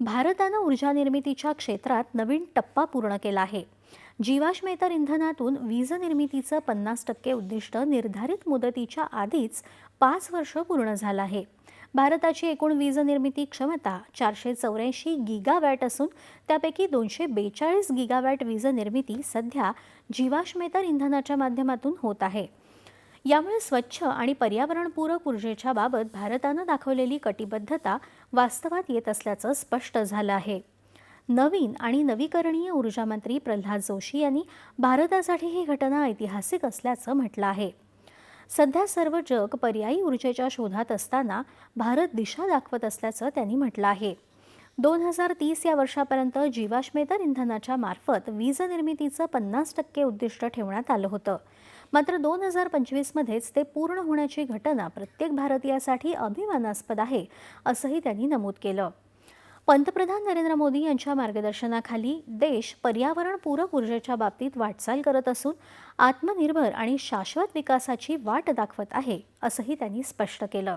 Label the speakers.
Speaker 1: भारतानं ऊर्जा निर्मितीच्या क्षेत्रात नवीन टप्पा पूर्ण केला आहे. जीवाश्मेतर इंधनातून वीज निर्मितीचं पन्नास टक्के उद्दिष्ट निर्धारित मुदतीच्या आधीच पाच वर्ष पूर्ण झालं आहे. भारताची एकूण वीज निर्मिती क्षमता चारशे चौऱ्याऐंशी गिगावॅट असून त्यापैकी दोनशे बेचाळीस गिगावॅट वीज निर्मिती सध्या जीवाश्मेतर इंधनाच्या माध्यमातून होत आहे. यामुळे स्वच्छ आणि पर्यावरणपूरक ऊर्जेच्या बाबत भारतानं दाखवलेली कटिबद्धता वास्तवात येत असल्याचं स्पष्ट झालं आहे. नवीन आणि नवीकरणीय ऊर्जा मंत्री प्रल्हाद जोशी यांनी भारतासाठी ही घटना ऐतिहासिक असल्याचं म्हटलं आहे. सध्या सर्व जग पर्यायी ऊर्जेच्या शोधात असताना भारत दिशा दाखवत असल्याचं त्यांनी म्हटलं आहे. दोन हजार तीस या वर्षापर्यंत जीवाश्मेतर इंधनाच्या मार्फत वीज निर्मितीचं पन्नास टक्के उद्दिष्ट ठेवण्यात आलं होतं. मात्र दोन हजार पंचवीसमध्येच ते पूर्ण होण्याची घटना प्रत्येक भारतीयासाठी अभिमानास्पद आहे असंही त्यांनी नमूद केलं. पंतप्रधान नरेंद्र मोदी यांच्या मार्गदर्शनाखाली देश पर्यावरणपूरक ऊर्जेच्या बाबतीत वाटचाल करत असून आत्मनिर्भर आणि शाश्वत विकासाची वाट दाखवत आहे असंही त्यांनी स्पष्ट केलं.